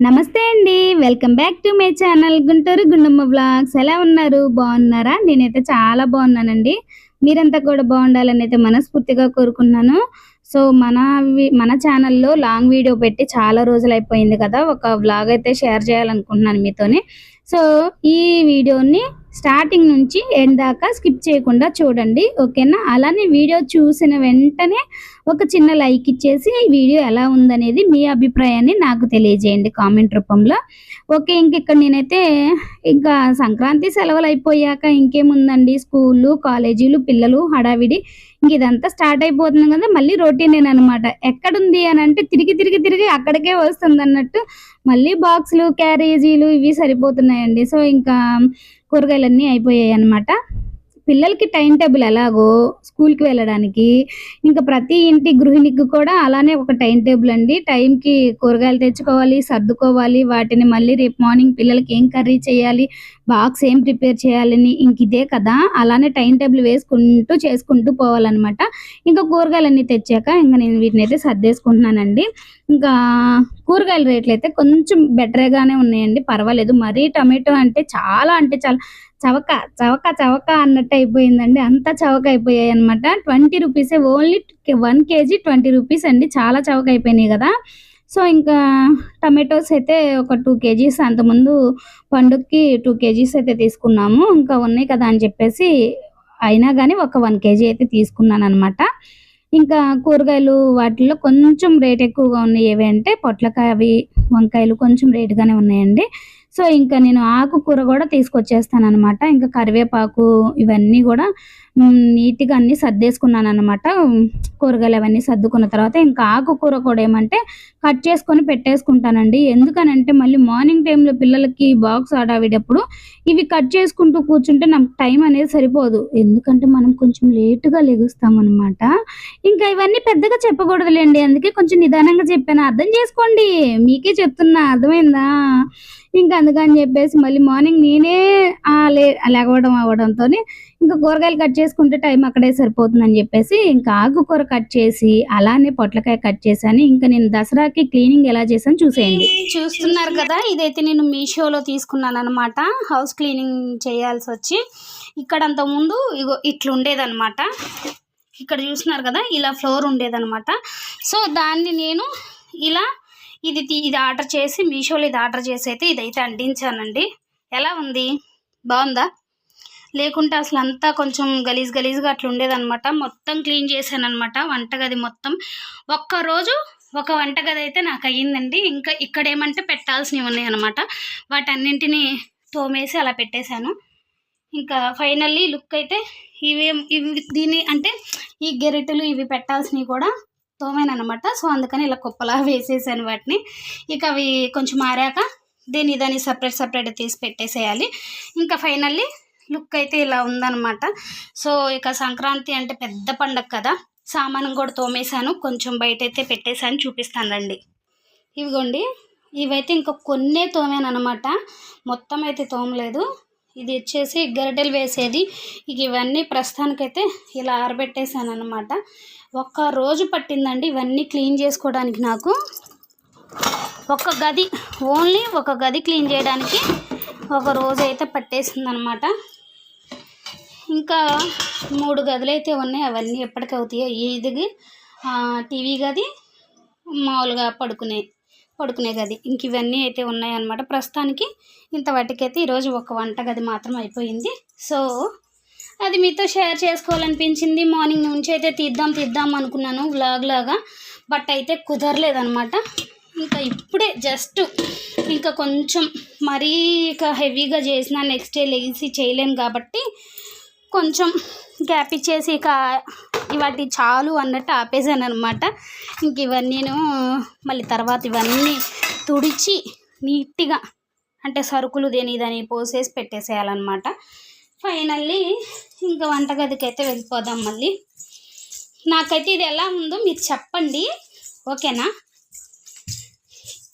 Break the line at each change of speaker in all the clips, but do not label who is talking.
నమస్తే అండి. Welcome back to my channel Guntur Gundamma blogs ఎలా ఉన్నారు? బాగున్నారా? నేనైతే చాలా బాగున్నానండి. మీరంతా కూడా బాగుండాలని అయితే మనస్ఫూర్తిగా కోరుకున్నాను. సో మన మన ఛానల్లో లాంగ్ వీడియో పెట్టి చాలా రోజులు అయిపోయింది కదా. ఒక వ్లాగ్ అయితే షేర్ చేయాలనుకుంటున్నాను మీతోని. సో ఈ వీడియోని స్టార్టింగ్ నుంచి ఎండ్ దాకా స్కిప్ చేయకుండా చూడండి ఓకేనా? అలానే వీడియో చూసిన వెంటనే ఒక చిన్న లైక్ ఇచ్చేసి ఈ వీడియో ఎలా ఉందనేది మీ అభిప్రాయాన్ని నాకు తెలియజేయండి కామెంట్ రూపంలో. ఓకే ఇంక ఇక్కడ నేనైతే ఇంకా సంక్రాంతి సెలవులు అయిపోయాక ఇంకేముందండి? స్కూళ్ళు కాలేజీలు పిల్లలు హడావిడి ఇంక ఇదంతా స్టార్ట్ అయిపోతుంది కదా మళ్ళీ రొటీన్ అనమాట ఎక్కడుంది అని అంటే తిరిగి తిరిగి తిరిగి అక్కడికే వస్తుంది అన్నట్టు మళ్ళీ బాక్సులు క్యారేజీలు ఇవి సరిపోతున్నాయండి. సో ఇంకా కూరగాయలన్నీ అయిపోయాయి అన్నమాట పిల్లలకి టైం టేబుల్ ఎలాగో స్కూల్కి వెళ్ళడానికి ఇంకా ప్రతి ఇంటి గృహిణికి కూడా అలానే ఒక టైం టేబుల్ అండి. టైంకి కూరగాయలు తెచ్చుకోవాలి సర్దుకోవాలి వాటిని మళ్ళీ రేపు మార్నింగ్ పిల్లలకి ఏం కర్రీ చేయాలి బాక్స్ ఏం ప్రిపేర్ చేయాలని ఇంక ఇదే కదా. అలానే టైం టేబుల్ వేసుకుంటూ చేసుకుంటూ పోవాలన్నమాట. ఇంకా కూరగాయలన్నీ తెచ్చాక ఇంకా నేను వీటిని అయితే సర్దేసుకుంటున్నానండి. ఇంకా కూరగాయల రేట్లు అయితే కొంచెం బెటర్గానే ఉన్నాయండి. పర్వాలేదు. మరీ టమాటో అంటే చాలా అంటే చాలా చవక చవక చవక అన్నట్టు అయిపోయిందండి. అంత చవక అయిపోయాయి అనమాట ట్వంటీ రూపీసే only one KG twenty rupees అండి. చాలా చవక అయిపోయినాయి కదా. సో ఇంకా టమాటోస్ అయితే ఒక టూ కేజీస్ అంతకుముందు పండుగకి టూ కేజీస్ అయితే తీసుకున్నాము. ఇంకా ఉన్నాయి కదా అని చెప్పేసి అయినా కానీ ఒక వన్ కేజీ అయితే తీసుకున్నాను అనమాట ఇంకా కూరగాయలు వాటిల్లో కొంచెం రేట్ ఎక్కువగా ఉన్నాయి ఏవి అంటే పొట్లకాయ అవి వంకాయలు కొంచెం రేటుగానే ఉన్నాయండి. సో ఇంకా నేను ఆకుకూర కూడా తీసుకొచ్చేస్తాను అనమాట ఇంకా కరివేపాకు ఇవన్నీ కూడా నీట్గా అన్ని సర్దేసుకున్నాను అనమాట కూరగాయలు అవన్నీ సర్దుకున్న తర్వాత ఇంకా ఆకుకూర కూడా ఏమంటే కట్ చేసుకొని పెట్టేసుకుంటానండి. ఎందుకనంటే మళ్ళీ మార్నింగ్ టైంలో పిల్లలకి బాక్స్ ఆడావిడప్పుడు ఇవి కట్ చేసుకుంటూ కూర్చుంటే నాకు టైం అనేది సరిపోదు. ఎందుకంటే మనం కొంచెం లేటుగా లెగుస్తామన్నమాట. అనమాట ఇంకా ఇవన్నీ పెద్దగా చెప్పకూడదులేండి. అందుకే కొంచెం నిదానంగా చెప్పాను. అర్థం చేసుకోండి. మీకే చెప్తున్నా. అర్థమైందా? ఇంకా అందుకని చెప్పేసి మళ్ళీ మార్నింగ్ నేనే ఆ లే లేవడం అవ్వడంతో ఇంకా కూరగాయలు కట్ చేసుకుంటే టైం అక్కడే సరిపోతుందని చెప్పేసి ఇంకా ఆకుకూర కట్ చేసి అలానే పొట్లకాయ కట్ చేశాను. ఇంకా నేను దసరాకి క్లీనింగ్ ఎలా చేశాను చూసేయండి. చూస్తున్నారు కదా ఇదైతే నేను మీషోలో తీసుకున్నాను అనమాట హౌస్ క్లీనింగ్ చేయాల్సి వచ్చి ఇక్కడ అంతకుముందు ఇగో ఇట్లుండేదనమాట ఇక్కడ చూస్తున్నారు కదా ఇలా ఫ్లోర్ ఉండేదనమాట సో దాన్ని నేను ఇలా ఇది ఇది ఆర్డర్ చేసి మీషోలో ఇది ఆర్డర్ చేసి అయితే ఇదైతే అంటించానండి. ఎలా ఉంది? బాగుందా? లేకుంటే అసలు అంతా కొంచెం గలీజ్ గలీజ్గా అట్లా ఉండేదనమాట మొత్తం క్లీన్ చేశానమాట అనమాట వంటగది మొత్తం. ఒక్కరోజు ఒక వంటగది అయితే నాకు అయ్యిందండి ఇంకా ఇక్కడ ఏమంటే పెట్టాల్సినవి ఉన్నాయి అనమాట వాటన్నింటినీ తోమేసి అలా పెట్టేశాను. ఇంకా ఫైనల్లీ లుక్ అయితే ఇవి ఇవి దీని అంటే ఈ గెరిటెలు ఇవి పెట్టాల్సినవి కూడా తోమేనమాట సో అందుకని ఇలా కుప్పలా వేసేసాను వాటిని. ఇక అవి కొంచెం ఆరాక దీన్ని దాన్ని సపరేట్ సపరేట్ తీసి పెట్టేసేయాలి. ఇంకా ఫైనల్లీ లుక్ అయితే ఇలా ఉందన్నమాట. సో ఇక సంక్రాంతి అంటే పెద్ద పండగ కదా. సామానం కూడా తోమేశాను. కొంచెం బయట అయితే పెట్టేశాను. చూపిస్తాను రండి. ఇవిగోండి. ఇవైతే ఇంకా కొన్నే తోమాను అనమాట మొత్తం అయితే తోమలేదు. ఇది వచ్చేసి గరిటెలు వేసేది. ఇక ఇవన్నీ ప్రస్తుతానికైతే ఇలా ఆరబెట్టేశాను అనమాట ఒక్క రోజు పట్టిందండి ఇవన్నీ క్లీన్ చేసుకోవడానికి నాకు. ఒక గది ఓన్లీ ఒక గది క్లీన్ చేయడానికి ఒక రోజు అయితే పట్టేసింది అనమాట ఇంకా మూడు గదులు అయితే ఉన్నాయి అవన్నీ ఎప్పటికి అవుతాయో ఇది టీవీ గది మామూలుగా పడుకునే పడుకునే గది. ఇంక ఇవన్నీ అయితే ఉన్నాయన్నమాట. ప్రస్తుతానికి ఇంత వాటికైతే ఈరోజు ఒక వంట గది మాత్రం అయిపోయింది. సో అది మీతో షేర్ చేసుకోవాలనిపించింది. మార్నింగ్ నుంచి అయితే తీద్దాం తీద్దాం అనుకున్నాను వ్లాగ్ లాగా బట్ అయితే కుదరలేదనమాట ఇంకా ఇప్పుడే జస్ట్ ఇంకా కొంచెం మరీ ఇక హెవీగా చేసిన నెక్స్ట్ డే లేచి చేయలేను కాబట్టి కొంచెం గ్యాప్ ఇచ్చేసి ఇక ఇవాటి చాలు అన్నట్టు ఆపేసాను అనమాట ఇంక ఇవన్నీను మళ్ళీ తర్వాత ఇవన్నీ తుడిచి నీట్గా అంటే సరుకులు దేని దాని పోసేసి పెట్టేసేయాలన్నమాట. ఫైనల్లీ ఇంకా వంటగదికి అయితే వెళ్ళిపోదాం మళ్ళీ. నాకైతే ఇది ఎలా ఉందో మీరు చెప్పండి. ఓకేనా?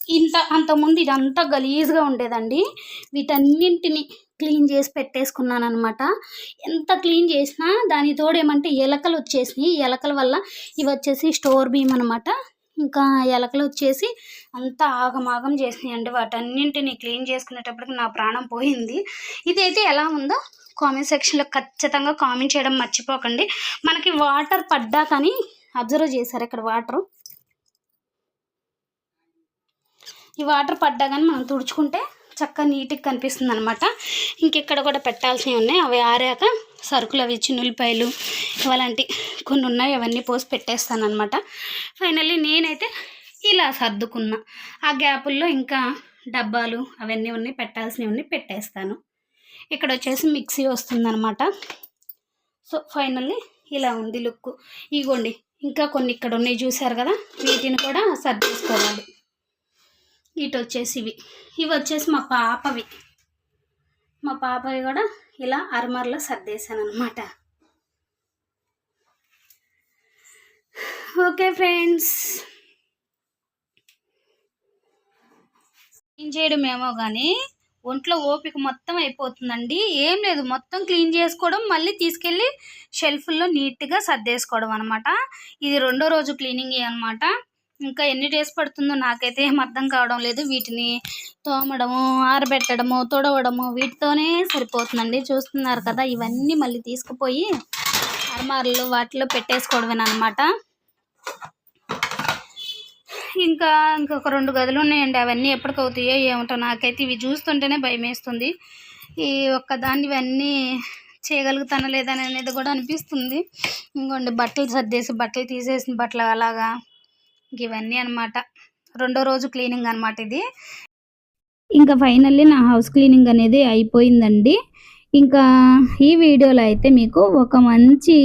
ఇంత అంతకుముందు ఇదంతా గలీజ్గా ఉండేదండి. వీటన్నింటిని క్లీన్ చేసి పెట్టేసుకున్నాను అనమాట ఎంత క్లీన్ చేసినా దాని ఏమంటే ఎలకలు వచ్చేసినాయి. ఎలకల వల్ల ఇవి వచ్చేసి స్టోర్ బీమ్ అనమాట ఇంకా ఎలకలు వచ్చేసి అంతా ఆగమాగం చేసినాయండి. వాటన్నింటిని క్లీన్ చేసుకునేటప్పటికి నా ప్రాణం పోయింది. ఇదైతే ఎలా ఉందో కామెంట్ సెక్షన్లో ఖచ్చితంగా కామెంట్ చేయడం మర్చిపోకండి. మనకి వాటర్ పడ్డా కానీ అబ్జర్వ్ చేశారు ఇక్కడ వాటర్. ఈ వాటర్ పడ్డా కానీ మనం తుడుచుకుంటే చక్కగా నీట్గా కనిపిస్తుంది అనమాట ఇంకెక్కడ కూడా పెట్టాల్సినవి ఉన్నాయి. అవి ఆరాక సరుకులు అవి చిన్నులపాయలు అలాంటి కొన్ని ఉన్నాయి. అవన్నీ పోసి పెట్టేస్తాను అనమాట ఫైనల్లీ నేనైతే ఇలా సర్దుకున్నా. ఆ గ్యాపుల్లో ఇంకా డబ్బాలు అవన్నీ ఉన్నాయి. పెట్టాల్సినవి పెట్టేస్తాను. ఇక్కడ వచ్చేసి మిక్సీ వస్తుందన్నమాట. సో ఫైనల్లీ ఇలా ఉంది లుక్ ఇగోండి ఇంకా కొన్ని ఇక్కడ ఉన్నాయి. చూసారు కదా? వీటిని కూడా సర్దేసుకోవాలి. ఇటు వచ్చేసి ఇవి ఇవి వచ్చేసి మా పాపవి. మా పాపవి కూడా ఇలా అరమరలో సర్దేశాను అనమాట ఓకే ఫ్రెండ్స్. క్లీన్ చేయడం ఏమో కానీ ఒంట్లో ఓపిక మొత్తం అయిపోతుందండి. ఏం లేదు మొత్తం క్లీన్ చేసుకోవడం మళ్ళీ తీసుకెళ్ళి షెల్ఫ్లో నీట్గా సర్దేసుకోవడం అనమాట ఇది రెండో రోజు క్లీనింగ్ అనమాట ఇంకా ఎన్ని డేస్ పడుతుందో నాకైతే ఏం అర్థం కావడం లేదు. వీటిని తోమడము ఆరబెట్టడము తుడవడము వీటితోనే సరిపోతుందండి. చూస్తున్నారు కదా ఇవన్నీ మళ్ళీ తీసుకుపోయి అర్మార్లు వాటిలో పెట్టేసుకోవడమేనమాట ఇంకా ఇంకొక రెండు గదులు ఉన్నాయండి. అవన్నీ ఎప్పటికవుతాయో ఏమిటో నాకైతే ఇవి చూస్తుంటేనే భయం వేస్తుంది ఈ ఒక్కదాన్ని ఇవన్నీ చేయగలుగుతానా లేదా అనేది కూడా అనిపిస్తుంది. ఇంకోండి బట్టలు సర్దేసి బట్టలు తీసేసిన బట్టలు అలాగా ఇవన్నీ అనమాట రెండో రోజు క్లీనింగ్ అనమాట ఇది. ఇంకా ఫైనల్లీ నా హౌస్ క్లీనింగ్ అనేది అయిపోయిందండి. ఇంకా ఈ వీడియోలో అయితే మీకు ఒక మంచి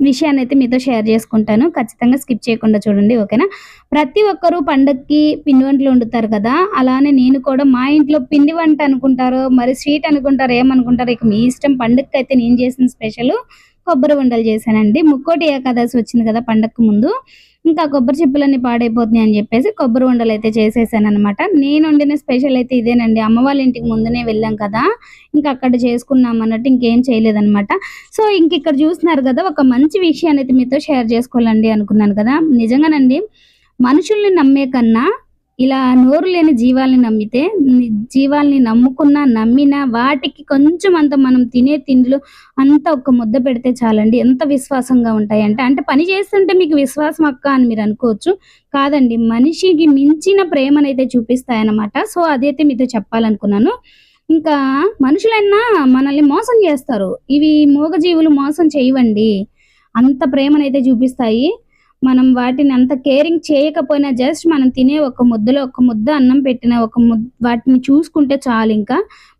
విషయాన్ని అయితే మీతో షేర్ చేసుకుంటాను. ఖచ్చితంగా స్కిప్ చేయకుండా చూడండి ఓకేనా? ప్రతి ఒక్కరూ పండగకి పిండి వంటలు వండుతారు కదా? అలానే నేను కూడా మా ఇంట్లో పిండి వంట అనుకుంటారో మరి స్వీట్ అనుకుంటారు ఏమనుకుంటారు ఇక మీ ఇష్టం పండగకి అయితే నేను చేసిన స్పెషల్ కొబ్బరి ఉండలు చేశానండి. ముక్కోటి ఏకాదశి వచ్చింది కదా పండగకు ముందు. ఇంకా కొబ్బరి చిప్పలన్నీ పాడైపోతున్నాయి అని చెప్పేసి కొబ్బరి ఉండలు అయితే చేసేసాను అనమాట నేను వండిన స్పెషల్ అయితే ఇదేనండి. అమ్మ వాళ్ళ ఇంటికి ముందునే వెళ్ళాం కదా. ఇంకా అక్కడ చేసుకున్నాం అన్నట్టు ఇంకేం చేయలేదన్నమాట. సో ఇంక ఇక్కడ చూస్తున్నారు కదా ఒక మంచి విషయాన్ని అయితే మీతో షేర్ చేసుకోవాలండి అనుకున్నాను కదా. నిజంగానండి మనుషుల్ని నమ్మే కన్నా ఇలా నోరు లేని జీవాల్ని నమ్మితే జీవాల్ని నమ్ముకున్న నమ్మిన వాటికి కొంచెం అంత మనం తినే తిండిలో అంత ఒక ముద్ద పెడితే చాలండి. ఎంత విశ్వాసంగా ఉంటాయంటే అంటే పని చేస్తుంటే మీకు విశ్వాసం అక్క అని మీరు అనుకోవచ్చు. కాదండి మనిషికి మించిన ప్రేమనైతే చూపిస్తాయన్నమాట. సో అదైతే మీతో చెప్పాలనుకున్నాను. ఇంకా మనుషులైనా మనల్ని మోసం చేస్తారు. ఇవి మూగజీవులు మోసం చేయవండి. అంత ప్రేమనైతే చూపిస్తాయి. మనం వాటిని అంత కేరింగ్ చేయకపోయినా జస్ట్ మనం తినే ఒక ముద్దలో ఒక ముద్ద అన్నం పెట్టిన ఒక ముద్ద వాటిని చూసుకుంటే చాలు ఇంకా.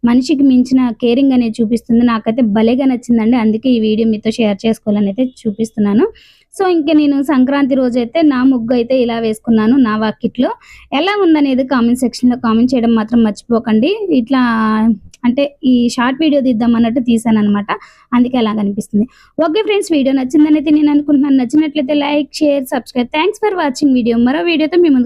మనిషికి మించిన కేరింగ్ అనేది చూపిస్తుంది. నాకైతే భలేగా నచ్చిందండి. అందుకే ఈ వీడియో మీతో షేర్ చేసుకోవాలని అయితే చూపిస్తున్నాను. సో ఇంకా నేను సంక్రాంతి రోజు అయితే నా ముగ్గు అయితే ఇలా వేసుకున్నాను నా వాకిట్లో. ఎలా ఉందనేది కామెంట్ సెక్షన్లో కామెంట్ చేయడం మాత్రం మర్చిపోకండి. ఇట్లా అంటే ఈ షార్ట్ వీడియో తీద్దాం అన్నట్టు తీసాను అనమాట అందుకే అలా కనిపిస్తుంది. ఓకే ఫ్రెండ్స్ వీడియో నచ్చిందని అయితే నేను అనుకుంటున్నాను. నచ్చినట్లయితే like share subscribe thanks for watching video మరో వీడియోతో మేము